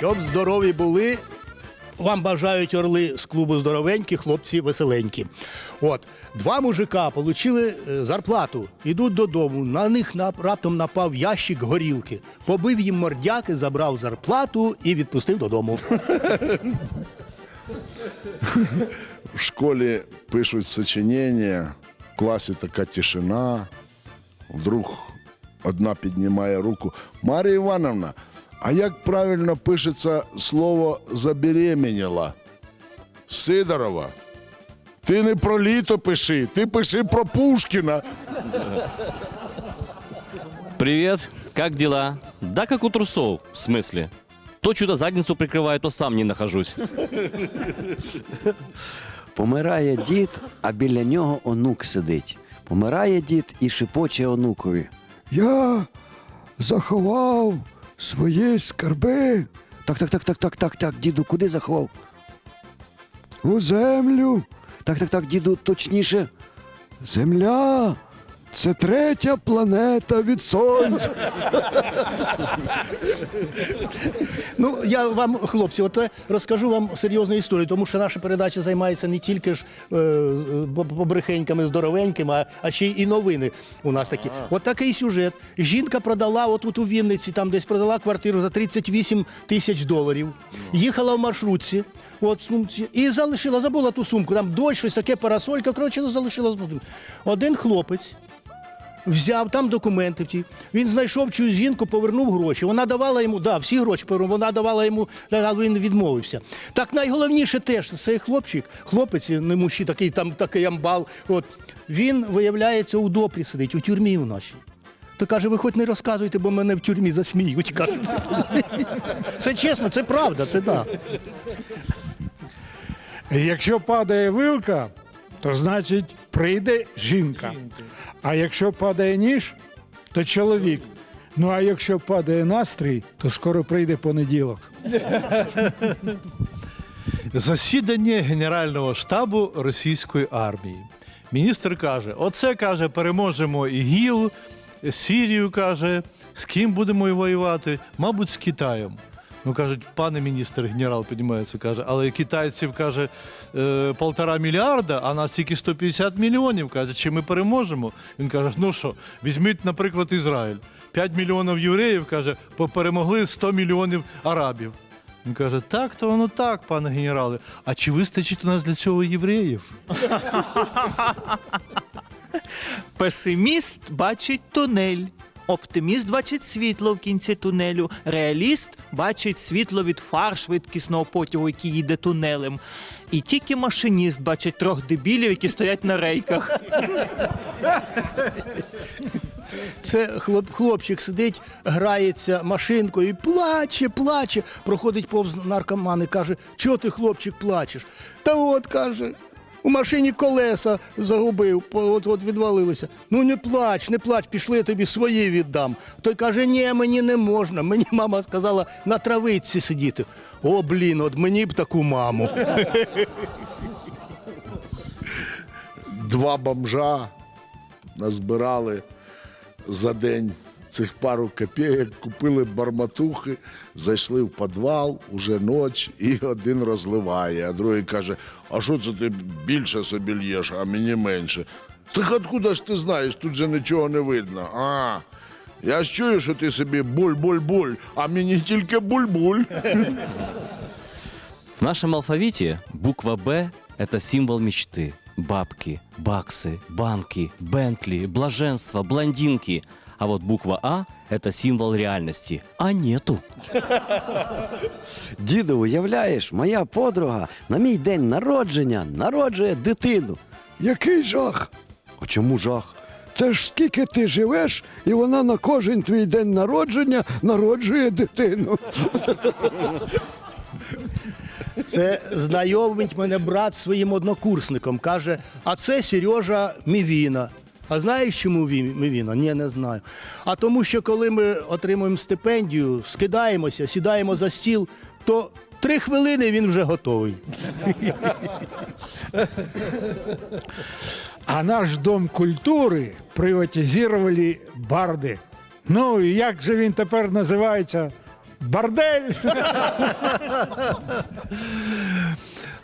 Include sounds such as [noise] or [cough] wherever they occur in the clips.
Щоб здорові були, вам бажають орли з клубу здоровенькі, хлопці веселенькі. От, два мужика отримали зарплату, ідуть додому. На них раптом напав ящик горілки, побив їм мордяки, забрав зарплату і відпустив додому. [laughs] В школе пишут сочинения, в классе такая тишина. Вдруг одна піднімає руку. Марія Івановна, а як правильно пишеться слово забеременіла? Сидорова. Ти не про літо пиши, ти пиши про Пушкіна. Привет, как дела? Да, как у трусов, в смысле? То чудо задницу прикрываю, то сам не нахожусь. Помирає дід, а біля нього онук сидить. Помирає дід і шепоче онукові. Я заховав свої скарби Так, так, так, так, так, так, так, діду, куди заховав? у землю. Так, так, так, діду, точніше. Земля це третя планета від сонця. Ну, я вам, хлопці, от розкажу вам серйозну історію, тому що наша передача займається не тільки ж е, побрехеньками здоровенькими, а, а ще й і новини у нас такі. От такий сюжет. Жінка продала отут у Вінниці, там десь продала квартиру за 38 тисяч доларів. Їхала в маршрутці, от сумці, і залишила, забула ту сумку. Там дощ, щось таке, парасолька, коротше, ну, залишила. Один хлопець взяв там документи. Ті. Він знайшов цю жінку, повернув гроші. Вона давала йому, да, всі гроші повернув, вона давала йому, але він відмовився. Так найголовніше теж цей хлопчик, хлопець, не мужчина, такий там такий амбал. От він виявляється у допрі сидить, у тюрмі у нашій. То каже, ви хоч не розказуйте, бо мене в тюрмі засміють. Каже. [laughs] Це чесно, це правда, це так. Якщо падає вилка, то значить прийде жінка. А якщо падає ніж, то чоловік. Ну а якщо падає настрій, то скоро прийде понеділок. Засідання Генерального штабу російської армії. Міністр каже: оце каже, переможемо ІГІЛ, Сірію каже, з ким будемо воювати? Мабуть, з Китаєм. Ну кажуть, пане міністр, генерал піднімається, каже, але китайців каже е, полтора мільярда, а нас тільки 150 мільйонів. Каже, чи ми переможемо? Він каже: ну що, візьміть, наприклад, Ізраїль. 5 мільйонів євреїв каже, перемогли 100 мільйонів арабів. Він каже, так, то воно так, пане генерале. А чи вистачить у нас для цього євреїв? Песиміст бачить тунель. Оптиміст бачить світло в кінці тунелю. Реаліст бачить світло від фар швидкісного потягу, який їде тунелем. І тільки машиніст бачить трьох дебілів, які стоять на рейках. Це хлоп, хлопчик сидить, грається машинкою плаче, плаче. Проходить повз наркоман і каже: чого ти, хлопчик, плачеш? Та от каже. У машині колеса загубив, от, от відвалилося. Ну не плач, не плач, пішли я тобі свої віддам. Той каже, ні, мені не можна. Мені [laughs] мама сказала на травиці сидіти. О, блін, от мені б таку маму. Два бомжа назбирали за день цих пару копійок, купили барматухи, зайшли в підвал, уже ніч, і один розливає, а другий каже: а що це ти більше собі л'єш, а мені менше? Так откуда ж ти знаєш, тут же нічого не видно. А, я ж чую, що ти собі буль-буль-буль, а мені тільки буль-буль. В нашем алфавите буква «Б» — это символ мечты. Бабки, баксы, банки, Бентли, блаженство, блондинки. А вот буква «А» — это символ реальности. А нету. [laughs] Діду, уявляєш, моя подруга на мій день народження народжує дитину. Який жах! А чому жах? Це ж скільки ти живеш, і вона на кожен твій день народження народжує дитину. [laughs] Це знайомить мене брат своїм однокурсником. Каже, а це Сережа Мівіна. А знаєш, чому він- Мівіна? Ні, не знаю. А тому, що коли ми отримуємо стипендію, скидаємося, сідаємо за стіл, то три хвилини він вже готовий. А наш дом культури приватизували барди. Ну і як же він тепер називається? Бордель. [laughs]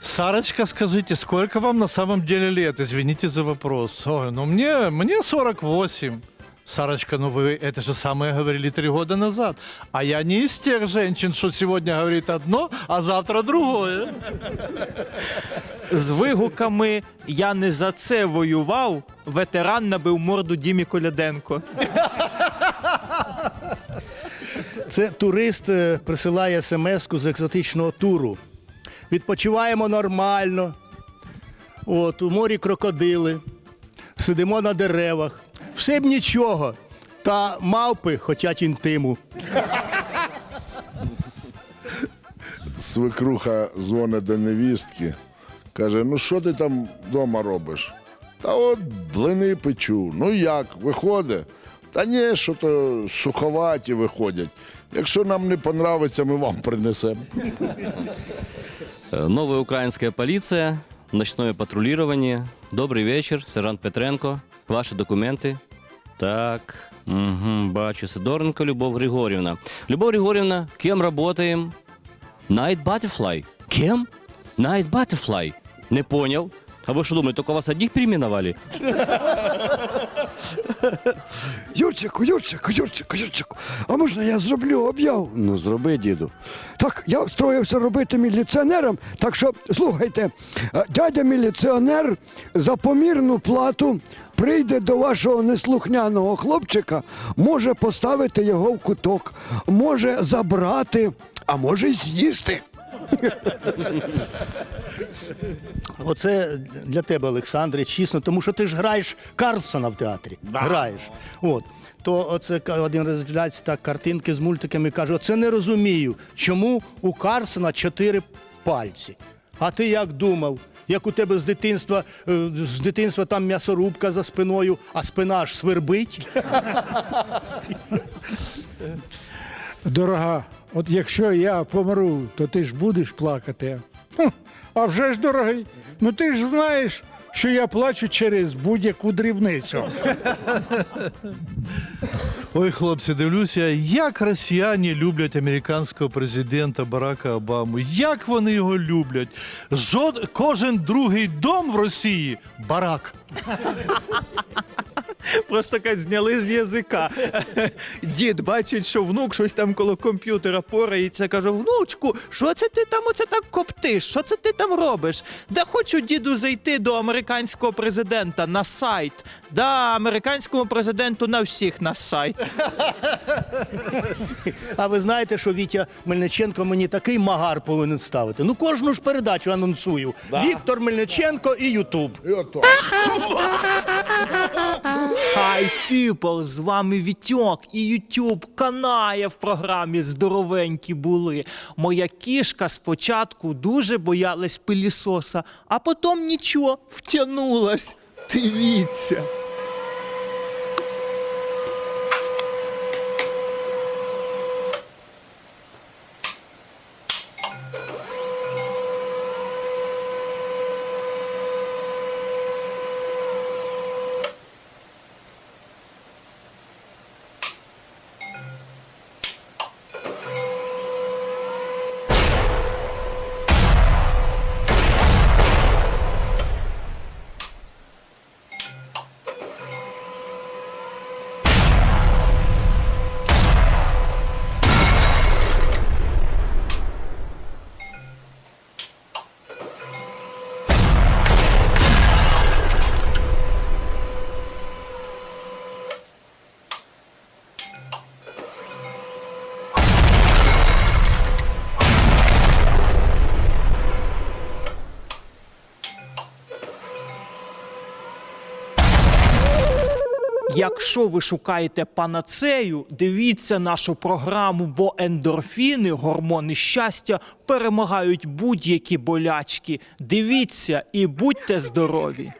Сарочка, скажите, сколько вам на самом деле лет? Извините за вопрос. Ой, ну мне, мне 48. Сарочка, ну вы это же самое говорили три года назад. А я не из тех женщин, что сегодня говорит одно, а завтра другое. З вигуками Я не за це воював. Ветеран набив морду Дімі Коляденко. Це турист е, присилає смс-ку з екзотичного туру. Відпочиваємо нормально. От, у морі крокодили, сидимо на деревах. Все б нічого. Та мавпи хочуть інтиму. Свекруха дзвонить до невістки, каже: ну що ти там вдома робиш? Та от блини печу. Ну як, виходить? Та ні, що то суховаті виходять. Якщо нам не понравиться, ми вам принесемо. Э, Новая украинская полиция, ночное патрулирование. Добрый вечер, сержант Петренко. Ваши документы. Так, угу, бачу. Сидоренко Любовь Григорьевна. Любовь Григорьевна, кем работаем? Night Butterfly. Кем? Night Butterfly. Не понял. А вы что думаете, только вас одних переименовали? [laughs] Юрчику, Юрчику, Юрчику, Юрчику, а можна я зроблю об'яву? Ну, зроби, діду. Так, я встроївся робити міліціонером, так що слухайте, е, дядя міліціонер за помірну плату прийде до вашого неслухняного хлопчика, може поставити його в куток, може забрати, а може й з'їсти. [laughs] Оце для тебе, Олександре, чесно, тому що ти ж граєш Карлсона в театрі. Граєш. От. То оце один розглядається так картинки з мультиками каже: оце не розумію, чому у Карлсона чотири пальці. А ти як думав? Як у тебе з дитинства, е, з дитинства там м'ясорубка за спиною, а спина аж свербить? Дорога, от якщо я помру, то ти ж будеш плакати. А вже ж, дорогий, ну ти ж знаєш, що я плачу через будь-яку дрібницю. Ой, хлопці, дивлюся, як росіяни люблять американського президента Барака Обаму. Як вони його люблять. Жод... Кожен другий дом в Росії барак. Просто кажуть, зняли з язика. Дід бачить, що внук щось там коло комп'ютера порається. Каже: внучку, що це ти там оце так коптиш? Що це ти там робиш? Да хочу діду зайти до американського президента на сайт. Да, американському президенту на всіх на сайт. А ви знаєте, що Вітя Мельниченко мені такий магар повинен ставити? Ну кожну ж передачу анонсую. Віктор Мельниченко і Ютуб. [laughs] І піпл, з вами Вітьок і Ютуб канає в програмі Здоровенькі були. Моя кішка спочатку дуже боялась пилісоса, а потім нічого, втягнулась. Дивіться. Якщо ви шукаєте панацею, дивіться нашу програму, бо ендорфіни, гормони щастя, перемагають будь-які болячки. Дивіться і будьте здорові.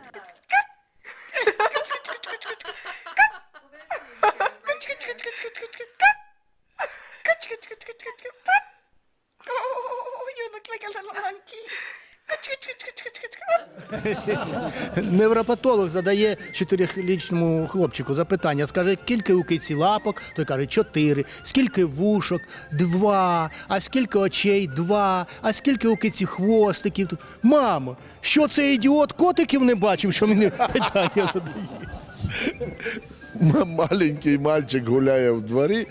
You look like a little monkey. Невропатолог задає чотирирічному хлопчику запитання. Скаже, скільки у киці лапок? Той каже, чотири. Скільки вушок? Два. А скільки очей? Два. А скільки у киці хвостиків? Мамо, що цей ідіот котиків не бачив, що мені питання задає? Маленький мальчик гуляє в дворі,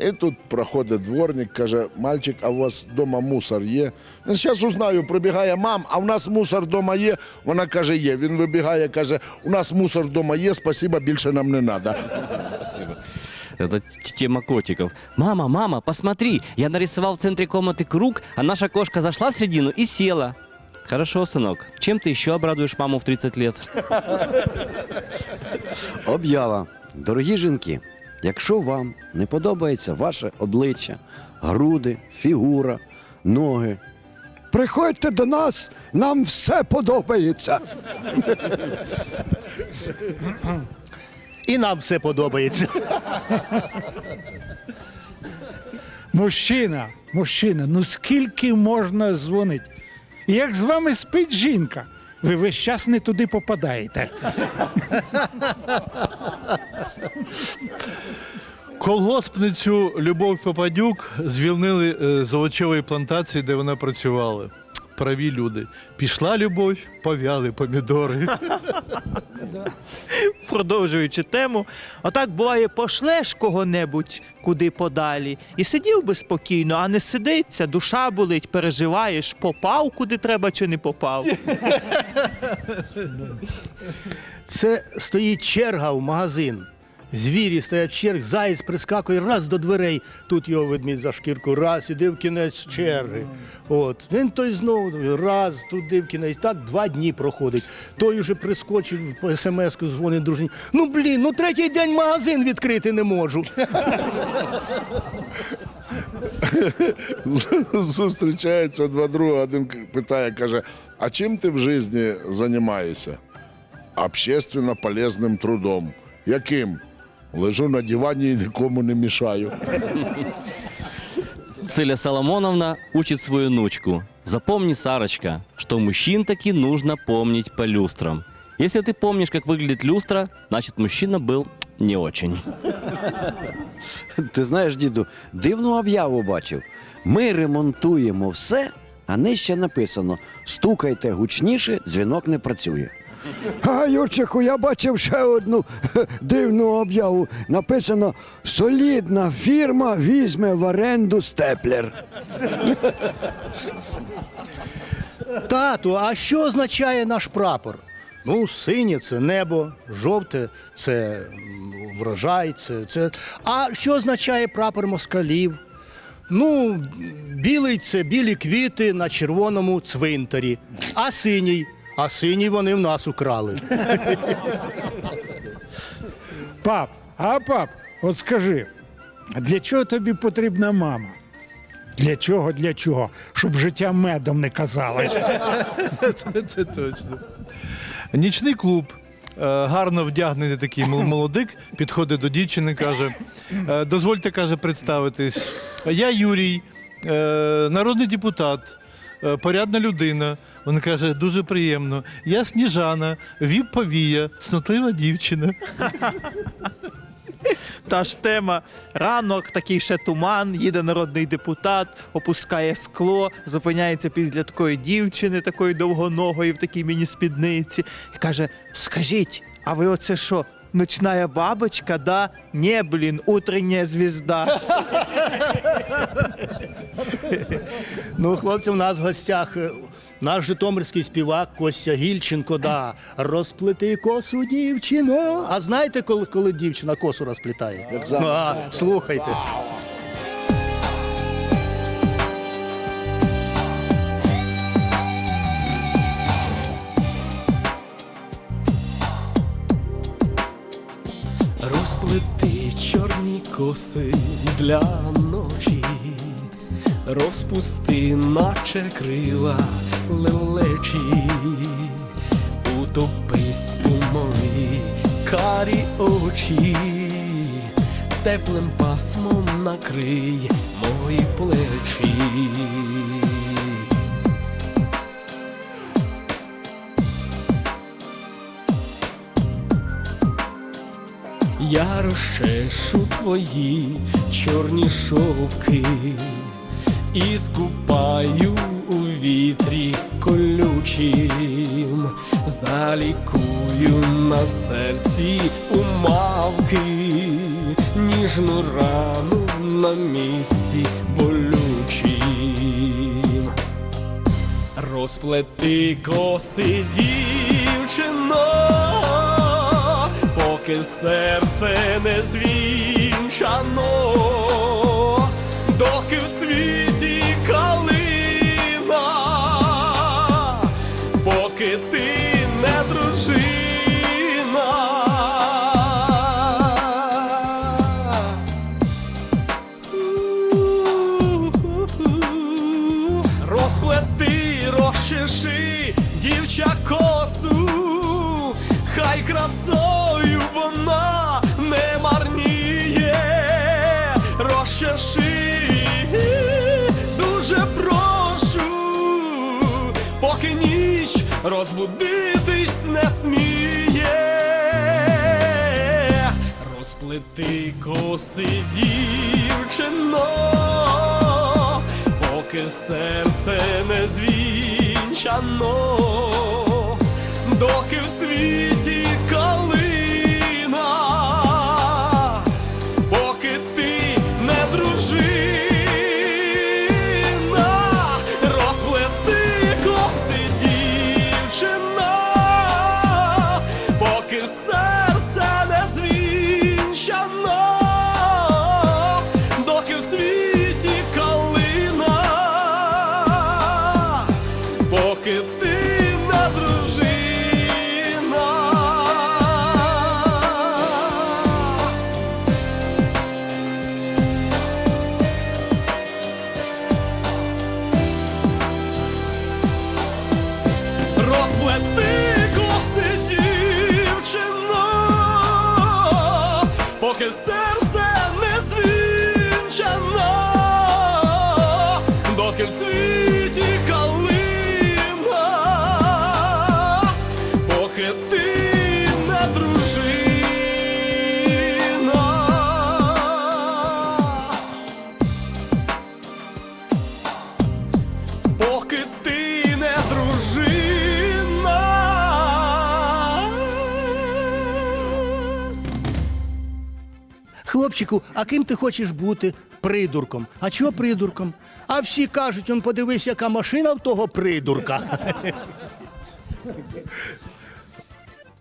і тут проходить дворник, каже: мальчик, а у вас вдома мусор є? Він зараз узнаю, прибігає мам, а у нас мусор вдома є. Вона каже, є. Він вибігає, каже, у нас мусор вдома є, спасіба, більше нам не треба. Спасибо. Это т- тема котиков. Мама, мама, посмотри, я нарисовал в центре комнаты круг, а наша кошка зашла в середину и села. Хорошо, сынок. Чем ты еще обрадуешь маму в 30 лет? Об'ява. Дорогі жінки, якщо вам не подобається ваше обличчя, груди, фігура, ноги, Приходьте до нас, нам все подобається. І нам все подобається. Мужчина, мужчина, ну скільки можна дзвонити? І як з вами спить жінка, ви весь час не туди попадаєте. Колгоспницю Любов Попадюк звільнили е, з овочевої плантації, де вона працювала. Праві люди. Пішла любов, повяли помідори. [laughs] Продовжуючи тему, отак буває, пошлеш кого-небудь куди подалі, і сидів би спокійно, а не сидиться, душа болить, переживаєш, попав куди треба чи не попав. Це стоїть черга в магазин. Звірі стоять в черг, заєць прискакує раз до дверей. Тут його ведмідь за шкірку, раз іди в кінець черги. От він той знову раз туди в кінець. Так два дні проходить. Той уже прискочив по смс-ку, дзвонить дружині. Ну блін, ну третій день магазин відкрити не можу. [laughs] Зустрічаються два друга, один питає, каже: а чим ти в житті займаєшся? Общественно полезним трудом. Яким? Лежу на дивані і нікому не мішаю. Циля Соломоновна учит свою внучку. Запомни, Сарочка, что мужчин таки нужно помнить по люстрам. Если ты помнишь, как выглядит люстра, значит мужчина был не очень. Ти знаєш, діду, дивну об'яву бачив. Ми ремонтуємо все, а нижче написано: стукайте гучніше, дзвінок не працює. А, Юрчику, я бачив ще одну [laughs] дивну об'яву. Написано: солідна фірма візьме в оренду степлер. Тату, а що означає наш прапор? Ну, синє це небо, жовте це врожай, це, це. А що означає прапор москалів? Ну, білий це білі квіти на червоному цвинтарі, а синій. А синій вони в нас украли. Пап, а пап, от скажи, для чого тобі потрібна мама? Для чого, для чого? Щоб життя медом не казалось. Це, це точно. Нічний клуб. Е, Гарно вдягнений такий мол- молодик підходить до дівчини, каже: «Е, дозвольте, каже, представитись. Я Юрій, е, народний депутат, порядна людина. Він каже, дуже приємно. Я Сніжана, віп повія, цнотлива дівчина. Та ж тема. Ранок, такий ще туман, їде народний депутат, опускає скло, зупиняється після такої дівчини, такої довгоногої в такій міні-спідниці, і каже: Скажіть, а ви оце що? Ночная бабочка, да? Не, блін, утренняя звезда. Ну, хлопці, у нас в гостях е, наш житомирський співак Костя Гільченко, да. Розплети косу дівчино. А знаєте, коли, коли дівчина косу розплітає? Ну, а, слухайте. Коси для ночі, розпусти, наче крила лелечі, утопись у мої карі очі, теплим пасмом накрий мої плечі. Я розчешу твої чорні шовки і скупаю у вітрі колючим, залікую на серці у мавки, ніжну рану на місці болючим. Розплети коси, дівчино, поки серце не звінчано, розбудитись не сміє. Розплети коси, дівчино, поки серце не звінчано, доки в світі поки Хлопчику, а ким ти хочеш бути? Придурком. А чого придурком? А всі кажуть, он подивись, яка машина в того придурка.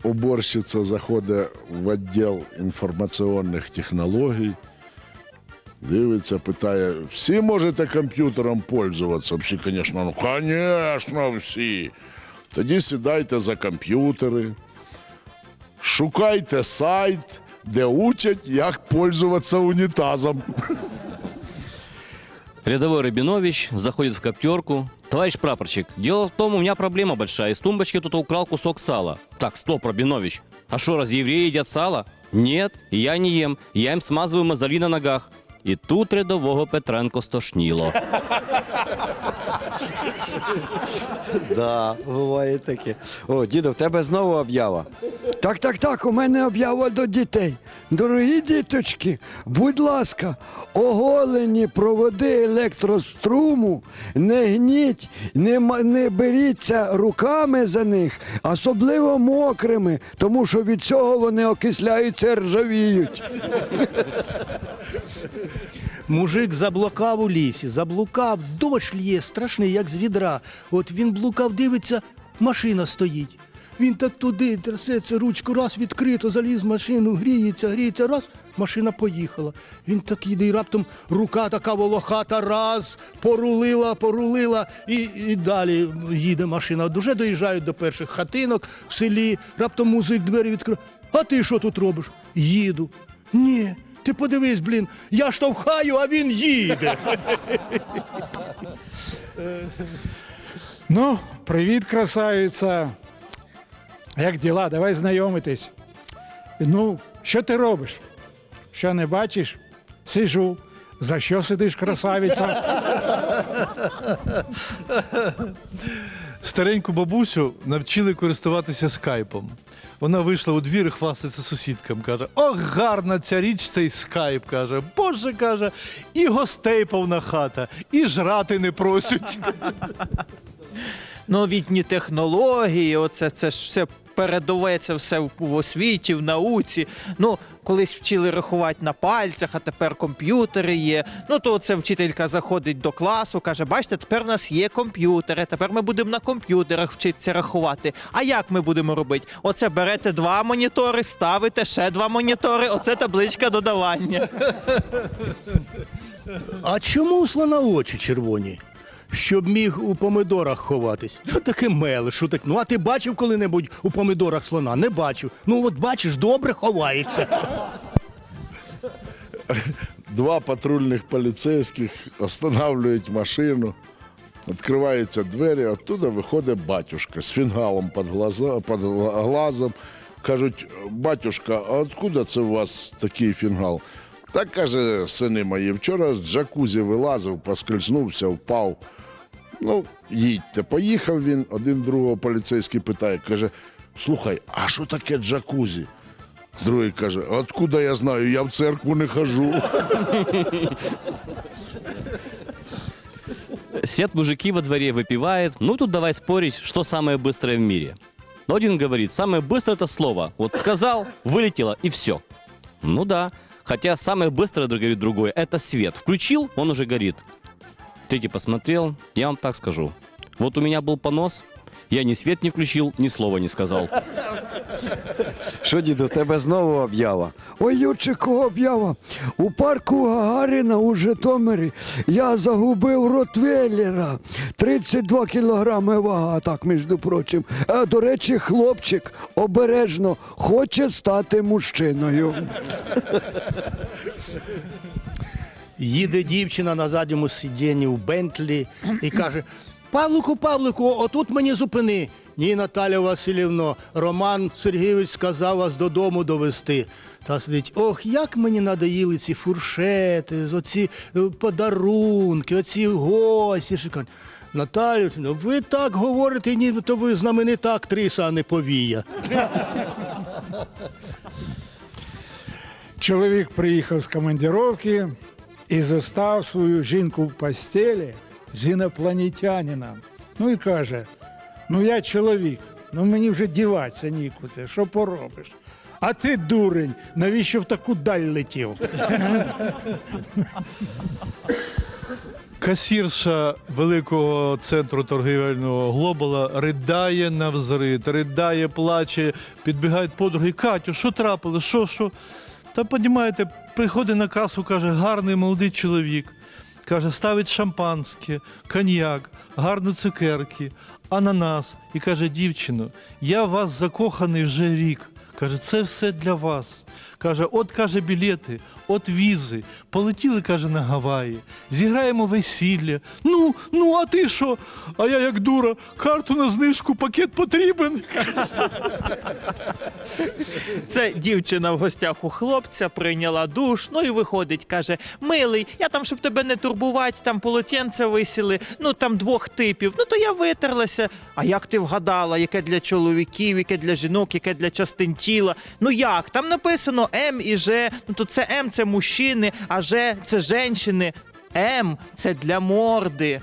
Уборщиця заходить в відділ інформаційних технологій, дивиться, питає: всі можете комп'ютером пользуватися? Всі, звісно, ну, звісно, всі. Тоді сідайте за комп'ютери, шукайте сайт, де учать, як пользуватися унітазом. Рядовой Рабинович заходит в коптерку. Товарищ прапорщик, дело в том, у меня проблема большая. Из тумбочки кто-то украл кусок сала. Так, стоп, Рабинович. А что, раз евреи едят сало? Нет, я не ем. Я им смазываю мозоли на ногах. І тут рядового Петренко стошніло. Да, буває таке. О, діду, в тебе знову об'ява. Так, так, так, у мене об'ява до дітей. Дорогі діточки, будь ласка, оголені проводи електроструму, не гніть, не, не беріться руками за них, особливо мокрими, тому що від цього вони окисляються, ржавіють. Мужик заблукав у лісі, заблукав, дощ лє, страшний, як з відра. От він блукав, дивиться, машина стоїть. Він так туди трясеться, ручку раз відкрито, заліз в машину, гріється, гріється, раз, машина поїхала. Він так їде, і раптом рука така волохата, раз, порулила, порулила, і, і далі їде машина. Дуже доїжджають до перших хатинок в селі, раптом музик двері відкриває. А ти що тут робиш? Їду. Ні, ти подивись, блін, я штовхаю, а він їде. Ну, привіт, красавиця. Як діла? Давай знайомитись. Ну, що ти робиш? Що не бачиш? Сижу. За що сидиш, красавиця? Стареньку бабусю навчили користуватися скайпом. Вона вийшла у двір і хвастається сусідкам. Каже: Ох, гарна ця річ, цей скайп. каже. Боже каже, і гостей повна хата, і жрати не просять. Новітні технології, оце це ж все передове, це все в, освіті, в науці. Ну, колись вчили рахувати на пальцях, а тепер комп'ютери є. Ну, то це вчителька заходить до класу, каже: бачите, тепер у нас є комп'ютери, тепер ми будемо на комп'ютерах вчитися рахувати. А як ми будемо робити? Оце берете два монітори, ставите ще два монітори, оце табличка додавання. А чому слона очі червоні? Щоб міг у помидорах ховатись. Ну таке меле, що так. Ну а ти бачив коли-небудь у помидорах слона? Не бачив. Ну от бачиш, добре ховається. Два патрульних поліцейських останавливають машину, відкриваються двері, оттуда виходить батюшка з фінгалом під, глаза, під глазом. Кажуть, батюшка, а откуда це у вас такий фінгал? Так каже, сини мої, вчора з джакузі вилазив, поскользнувся, впав. Ну, їдьте. Поїхав він, один другого поліцейський питає, каже: слухай, а що таке джакузі? Другий каже: откуда я знаю, я в церкву не хожу. Сидят мужики во дворе, выпивает. Ну, тут давай спорить, что самое быстрое в мире. Но один говорит, самое быстрое это слово. Вот сказал, вылетело и все. Ну да. Хотя самое быстрое, говорит другой, это свет. Включил, он уже горит. Третий посмотрел, я вам так скажу. Вот у меня был понос, я ни свет не включил, ни слова не сказал. Що, діду, тебе знову об'ява? Ой, Юрчику, об'ява. У парку Гагаріна у Житомирі я загубив ротвейлера. 32 кілограми вага, так, між прочим. А, до речі, хлопчик обережно хоче стати мужчиною. Їде дівчина на задньому сидінні в Бентлі і каже: Павлику, Павлику, отут мені зупини. Ні, Наталя Васильівно, Роман Сергійович сказав вас додому довести. Та сидить, ох, як мені надоїли ці фуршети, оці е, подарунки, оці гості. шикарні». Наталю, Василівно, ви так говорите, нібито ви знаменита актриса, а не повія. Чоловік приїхав з командировки і застав свою жінку в постелі з інопланетянином. Ну і каже: ну я чоловік, ну мені вже діватися нікуди, що поробиш? А ти дурень, навіщо в таку даль летів? Касірша великого центру торгівельного глобала ридає на взрит, ридає, плаче, підбігають подруги. Катю, що трапилось? Що, що? Та понімаєте, приходить на касу, каже, гарний молодий чоловік. Каже, ставить шампанське, коньяк, гарні цукерки, ананас. І каже, дівчино, я в вас закоханий вже рік. Каже, це все для вас. Каже, от каже білети, от візи. Полетіли, каже, на Гаваї. Зіграємо весілля. Ну, ну, а ти що? А я як дура, карту на знижку, пакет потрібен. Це дівчина в гостях у хлопця прийняла душ, ну і виходить, каже: Милий, я там, щоб тебе не турбувати, там полотенце висіли, ну там двох типів. Ну то я витерлася. А як ти вгадала, яке для чоловіків, яке для жінок, яке для частин тіла? Ну як? Там написано М і Ж. Ну то це М це мужчини, а Ж це женщини. М це для морди.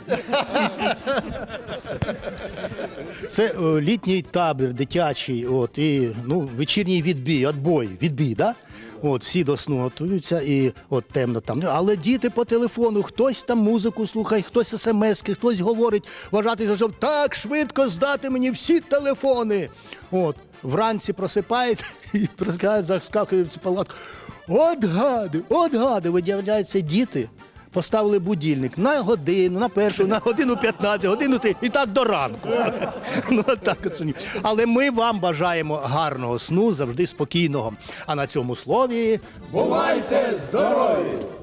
Це е, літній табір дитячий, от, і ну, вечірній відбій, отбой, відбій, да? От, всі до сну готуються і от темно там. Але діти по телефону, хтось там музику слухає, хтось смс, хтось говорить, вважати за щоб так швидко здати мені всі телефони. От, вранці просипається [laughs] і прискакують, заскакують в палатку. От гади, от гади, виявляється, діти поставили будильник на годину, на першу, на годину 15, годину 3, і так до ранку. [laughs] Ну, так от. Але ми вам бажаємо гарного сну, завжди спокійного. А на цьому слові Бувайте здорові!